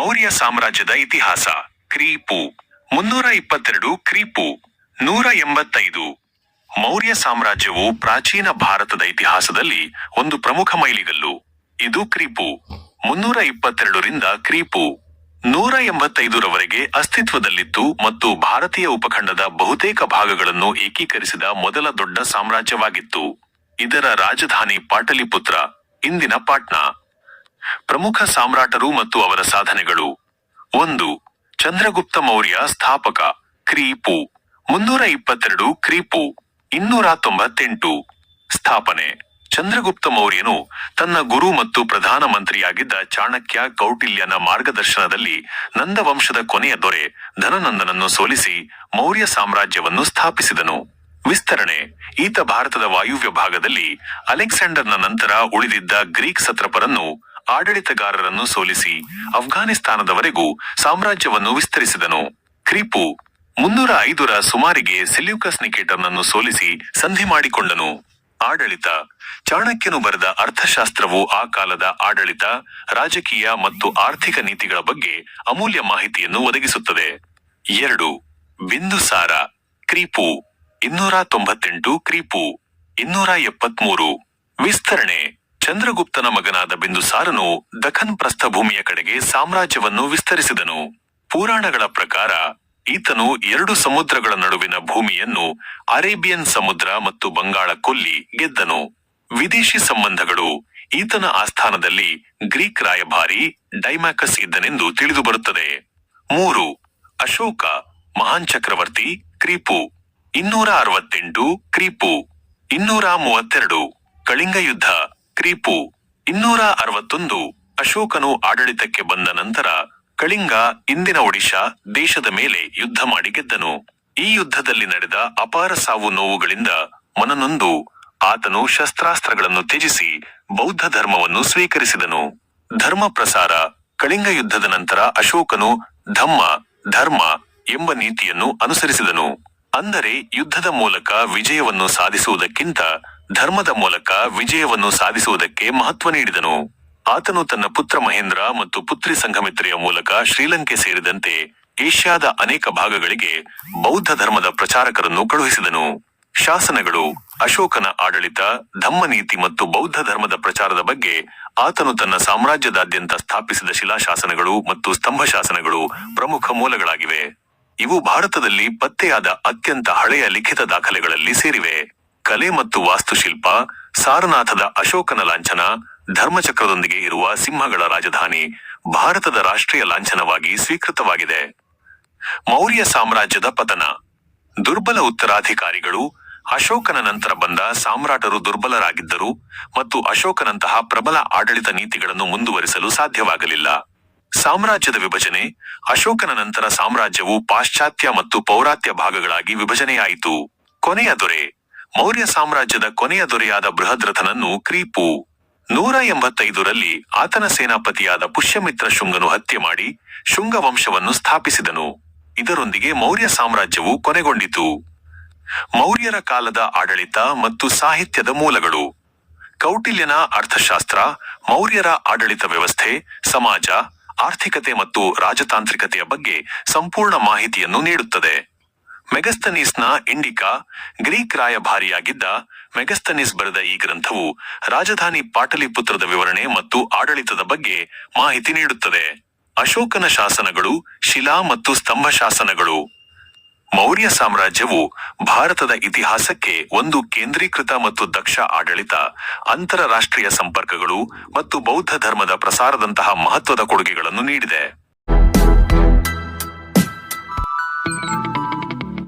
ಮೌರ್ಯ ಸಾಮ್ರಾಜ್ಯದ ಇತಿಹಾಸ. ಕ್ರೀಪು. ಮುನ್ನೂರ ಇಪ್ಪತ್ತೆರಡು ಕ್ರೀಪು. ನೂರ ಎಂಬತ್ತೈದು. ಮೌರ್ಯ ಸಾಮ್ರಾಜ್ಯವು ಪ್ರಾಚೀನ ಭಾರತದ ಇತಿಹಾಸದಲ್ಲಿ ಒಂದು ಪ್ರಮುಖ ಮೈಲಿಗಲ್ಲು. ಇದು ಕ್ರೀಪು. ಮುನ್ನೂರ ಇಪ್ಪತ್ತೆರಡರಿಂದ ಕ್ರೀಪು. ನೂರ ಎಂಬತ್ತೈದರವರೆಗೆ ಅಸ್ತಿತ್ವದಲ್ಲಿತ್ತು ಮತ್ತು ಭಾರತೀಯ ಉಪಖಂಡದ ಬಹುತೇಕ ಭಾಗಗಳನ್ನು ಏಕೀಕರಿಸಿದ ಮೊದಲ ದೊಡ್ಡ ಸಾಮ್ರಾಜ್ಯವಾಗಿತ್ತು. ಇದರ ರಾಜಧಾನಿ ಪಾಟಲಿಪುತ್ರ, ಇಂದಿನ ಪಾಟ್ನಾ. ಪ್ರಮುಖ ಸಾಮ್ರಾಟರು ಮತ್ತು ಅವರ ಸಾಧನೆಗಳು. ಒಂದು, ಚಂದ್ರಗುಪ್ತ ಮೌರ್ಯ ಸ್ಥಾಪಕ, ಕ್ರೀಪು. ಮುನ್ನೂರ ಇಪ್ಪತ್ತೆರಡು ಕ್ರೀಪು. ಇನ್ನೂರ ತೊಂಬತ್ತೆಂಟು. ಸ್ಥಾಪನೆ. ಚಂದ್ರಗುಪ್ತ ಮೌರ್ಯನು ತನ್ನ ಗುರು ಮತ್ತು ಪ್ರಧಾನಮಂತ್ರಿಯಾಗಿದ್ದ ಚಾಣಕ್ಯ ಕೌಟಿಲ್ಯನ ಮಾರ್ಗದರ್ಶನದಲ್ಲಿ ನಂದವಂಶದ ಕೊನೆಯ ದೊರೆ ಧನನಂದನನ್ನು ಸೋಲಿಸಿ ಮೌರ್ಯ ಸಾಮ್ರಾಜ್ಯವನ್ನು ಸ್ಥಾಪಿಸಿದನು. ವಿಸ್ತರಣೆ. ಈತ ಭಾರತದ ವಾಯುವ್ಯ ಭಾಗದಲ್ಲಿ ಅಲೆಕ್ಸಾಂಡರ್ನ ನಂತರ ಉಳಿದಿದ್ದ ಗ್ರೀಕ್ ಸತ್ರಪರನ್ನು ಆಡಳಿತಗಾರರನ್ನು ಸೋಲಿಸಿ ಅಫ್ಘಾನಿಸ್ತಾನದವರೆಗೂ ಸಾಮ್ರಾಜ್ಯವನ್ನು ವಿಸ್ತರಿಸಿದನು. ಕ್ರಿಪು ಮುನ್ನೂರ ಐದರ ಸುಮಾರಿಗೆ ಸೆಲ್ಯೂಕಸ್ ನಿಕೇಟರ್ನನ್ನು ಸೋಲಿಸಿ ಸಂಧಿ ಮಾಡಿಕೊಂಡನು. ಆಡಳಿತ ಚಾಣಕ್ಯನು ಬರೆದ ಅರ್ಥಶಾಸ್ತ್ರವು ಆ ಕಾಲದ ಆಡಳಿತ, ರಾಜಕೀಯ ಮತ್ತು ಆರ್ಥಿಕ ನೀತಿಗಳ ಬಗ್ಗೆ ಅಮೂಲ್ಯ ಮಾಹಿತಿಯನ್ನು ಒದಗಿಸುತ್ತದೆ. ಎರಡು ಬಿಂದುಸಾರ ಕ್ರೀಪು ಇನ್ನೂರ ತೊಂಬತ್ತೆಂಟು, ಕ್ರೀಪು ಇನ್ನೂರ ಎಪ್ಪತ್ಮೂರು, ವಿಸ್ತರಣೆ. ಚಂದ್ರಗುಪ್ತನ ಮಗನಾದ ಬಿಂದುಸಾರನು ದಖನ್ ಪ್ರಸ್ಥಭೂಮಿಯ ಕಡೆಗೆ ಸಾಮ್ರಾಜ್ಯವನ್ನು ವಿಸ್ತರಿಸಿದನು. ಪುರಾಣಗಳ ಪ್ರಕಾರ ಈತನು ಎರಡು ಸಮುದ್ರಗಳ ನಡುವಿನ ಭೂಮಿಯನ್ನು ಅರೇಬಿಯನ್ ಸಮುದ್ರ ಮತ್ತು ಬಂಗಾಳ ಕೊಲ್ಲಿ ಗೆದ್ದನು. ವಿದೇಶಿ ಸಂಬಂಧಗಳು ಈತನ ಆಸ್ಥಾನದಲ್ಲಿ ಗ್ರೀಕ್ ರಾಯಭಾರಿ ಡೈಮ್ಯಾಕಸ್ ಇದ್ದನೆಂದು ತಿಳಿದುಬರುತ್ತದೆ. ಮೂರು, ಅಶೋಕ, ಮಹಾನ್ ಚಕ್ರವರ್ತಿ, ಕ್ರೀಪು. ಇನ್ನೂರ ಅರವತ್ತೆಂಟು, ಕ್ರೀಪು. ಇನ್ನೂರ ಮೂವತ್ತೆರಡು ಕಳಿಂಗ ಯುದ್ಧ ಕ್ರೀಪು. ಇನ್ನೂರ ಅರವತ್ತೊಂದು ಅಶೋಕನು ಆಡಳಿತಕ್ಕೆ ಬಂದ ನಂತರ ಕಳಿಂಗ ಇಂದಿನ ಒಡಿಶಾ ದೇಶದ ಮೇಲೆ ಯುದ್ಧ ಮಾಡಿ ಗೆದ್ದನು. ಈ ಯುದ್ಧದಲ್ಲಿ ನಡೆದ ಅಪಾರ ಸಾವು ನೋವುಗಳಿಂದ ಮನನೊಂದು, ಆತನು ಶಸ್ತ್ರಾಸ್ತ್ರಗಳನ್ನು ತ್ಯಜಿಸಿ ಬೌದ್ಧ ಧರ್ಮವನ್ನು ಸ್ವೀಕರಿಸಿದನು. ಧರ್ಮ ಪ್ರಸಾರ, ಕಳಿಂಗ ಯುದ್ಧದ ನಂತರ ಅಶೋಕನು ಧಮ್ಮ, ಧರ್ಮ ಎಂಬ ನೀತಿಯನ್ನು ಅನುಸರಿಸಿದನು. ಅಂದರೆ ಯುದ್ಧದ ಮೂಲಕ ವಿಜಯವನ್ನು ಸಾಧಿಸುವುದಕ್ಕಿಂತ ಧರ್ಮದ ಮೂಲಕ ವಿಜಯವನ್ನು ಸಾಧಿಸುವುದಕ್ಕೆ ಮಹತ್ವ ನೀಡಿದನು. ಆತನು ತನ್ನ ಪುತ್ರ ಮಹೇಂದ್ರ ಮತ್ತು ಪುತ್ರಿ ಸಂಘಮಿತ್ರೆಯ ಮೂಲಕ ಶ್ರೀಲಂಕೆ ಸೇರಿದಂತೆ ಏಷ್ಯಾದ ಅನೇಕ ಭಾಗಗಳಿಗೆ ಬೌದ್ಧ ಧರ್ಮದ ಪ್ರಚಾರಕರನ್ನು ಕಳುಹಿಸಿದನು. ಶಾಸನಗಳು, ಅಶೋಕನ ಆಡಳಿತ ಧಮ್ಮನೀತಿ ಮತ್ತು ಬೌದ್ಧ ಧರ್ಮದ ಪ್ರಚಾರದ ಬಗ್ಗೆ ಆತನು ತನ್ನ ಸಾಮ್ರಾಜ್ಯದಾದ್ಯಂತ ಸ್ಥಾಪಿಸಿದ ಶಿಲಾಶಾಸನಗಳು ಮತ್ತು ಸ್ತಂಭ ಶಾಸನಗಳು ಪ್ರಮುಖ ಮೂಲಗಳಾಗಿವೆ. ಇವು ಭಾರತದಲ್ಲಿ ಪತ್ತೆಯಾದ ಅತ್ಯಂತ ಹಳೆಯ ಲಿಖಿತ ದಾಖಲೆಗಳಲ್ಲಿ ಸೇರಿವೆ. ಕಲೆ ಮತ್ತು ವಾಸ್ತುಶಿಲ್ಪ, ಸಾರನಾಥದ ಅಶೋಕನ ಲಾಂಛನ, ಧರ್ಮಚಕ್ರದೊಂದಿಗೆ ಇರುವ ಸಿಂಹಗಳ ರಾಜಧಾನಿ ಭಾರತದ ರಾಷ್ಟ್ರೀಯ ಲಾಂಛನವಾಗಿ ಸ್ವೀಕೃತವಾಗಿದೆ. ಮೌರ್ಯ ಸಾಮ್ರಾಜ್ಯದ ಪತನ. ದುರ್ಬಲ ಉತ್ತರಾಧಿಕಾರಿಗಳು ಅಶೋಕನ ನಂತರ ಬಂದ ಸಾಮ್ರಾಟರು ದುರ್ಬಲರಾಗಿದ್ದರು ಮತ್ತು ಅಶೋಕನಂತಹ ಪ್ರಬಲ ಆಡಳಿತ ನೀತಿಗಳನ್ನು ಮುಂದುವರಿಸಲು ಸಾಧ್ಯವಾಗಲಿಲ್ಲ. ಸಾಮ್ರಾಜ್ಯದ ವಿಭಜನೆ, ಅಶೋಕನ ನಂತರ ಸಾಮ್ರಾಜ್ಯವು ಪಾಶ್ಚಾತ್ಯ ಮತ್ತು ಪೌರಾತ್ಯ ಭಾಗಗಳಾಗಿ ವಿಭಜನೆಯಾಯಿತು. ಕೊನೆಯ ದೊರೆ ಮೌರ್ಯ ಸಾಮ್ರಾಜ್ಯದ ಕೊನೆಯ ದೊರೆಯಾದ ಬೃಹದ್ರಥನನ್ನು ಕ್ರೀಪು ನೂರ ಎಂಬತ್ತೈದರಲ್ಲಿ ಆತನ ಸೇನಾಪತಿಯಾದ ಪುಷ್ಯಮಿತ್ರ ಶುಂಗನು ಹತ್ಯೆ ಮಾಡಿ ಶುಂಗ ವಂಶವನ್ನು ಸ್ಥಾಪಿಸಿದನು. ಇದರೊಂದಿಗೆ ಮೌರ್ಯ ಸಾಮ್ರಾಜ್ಯವು ಕೊನೆಗೊಂಡಿತು. ಮೌರ್ಯರ ಕಾಲದ ಆಡಳಿತ ಮತ್ತು ಸಾಹಿತ್ಯದ ಮೂಲಗಳು. ಕೌಟಿಲ್ಯನ ಅರ್ಥಶಾಸ್ತ್ರ, ಮೌರ್ಯರ ಆಡಳಿತ ವ್ಯವಸ್ಥೆ, ಸಮಾಜ, ಆರ್ಥಿಕತೆ ಮತ್ತು ರಾಜತಾಂತ್ರಿಕತೆಯ ಬಗ್ಗೆ ಸಂಪೂರ್ಣ ಮಾಹಿತಿಯನ್ನು ನೀಡುತ್ತದೆ. ಮೆಗಸ್ತನೀಸ್ನ ಇಂಡಿಕಾ ಗ್ರೀಕ್ ರಾಯಭಾರಿಯಾಗಿದ್ದ ಮೆಗಸ್ತನೀಸ್ ಬರೆದ ಈ ಗ್ರಂಥವು ರಾಜಧಾನಿ ಪಾಟಲಿಪುತ್ರದ ವಿವರಣೆ ಮತ್ತು ಆಡಳಿತದ ಬಗ್ಗೆ ಮಾಹಿತಿ ನೀಡುತ್ತದೆ. ಅಶೋಕನ ಶಾಸನಗಳು ಶಿಲಾ ಮತ್ತು ಸ್ತಂಭ ಶಾಸನಗಳು. ಮೌರ್ಯ ಸಾಮ್ರಾಜ್ಯವು ಭಾರತದ ಇತಿಹಾಸಕ್ಕೆ ಒಂದು ಕೇಂದ್ರೀಕೃತ ಮತ್ತು ದಕ್ಷ ಆಡಳಿತ ಅಂತರರಾಷ್ಟ್ರೀಯ ಸಂಪರ್ಕಗಳು ಮತ್ತು ಬೌದ್ಧ ಧರ್ಮದ ಪ್ರಸಾರದಂತಹ ಮಹತ್ವದ ಕೊಡುಗೆಗಳನ್ನು ನೀಡಿದೆ.